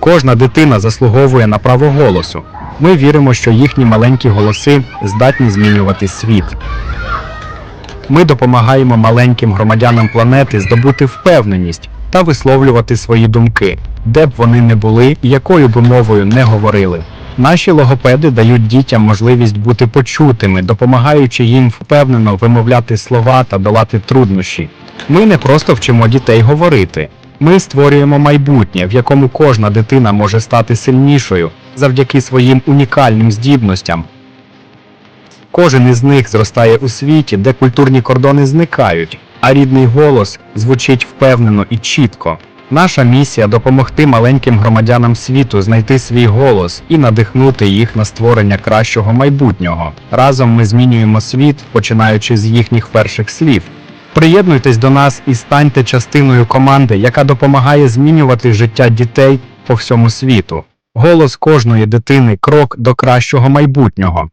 Кожна дитина заслуговує на право голосу. Ми віримо, що їхні маленькі голоси здатні змінювати світ. Ми допомагаємо маленьким громадянам планети здобути впевненість та висловлювати свої думки, де б вони не були і якою б мовою не говорили. Наші логопеди дають дітям можливість бути почутими, допомагаючи їм впевнено вимовляти слова та долати труднощі. Ми не просто вчимо дітей говорити. Ми створюємо майбутнє, в якому кожна дитина може стати сильнішою завдяки своїм унікальним здібностям. Кожен із них зростає у світі, де культурні кордони зникають, а рідний голос звучить впевнено і чітко. Наша місія допомогти маленьким громадянам світу знайти свій голос і надихнути їх на створення кращого майбутнього. Разом ми змінюємо світ, починаючи з їхніх перших слів. Приєднуйтесь до нас і станьте частиною команди, яка допомагає змінювати життя дітей по всьому світу. Голос кожної дитини крок до кращого майбутнього.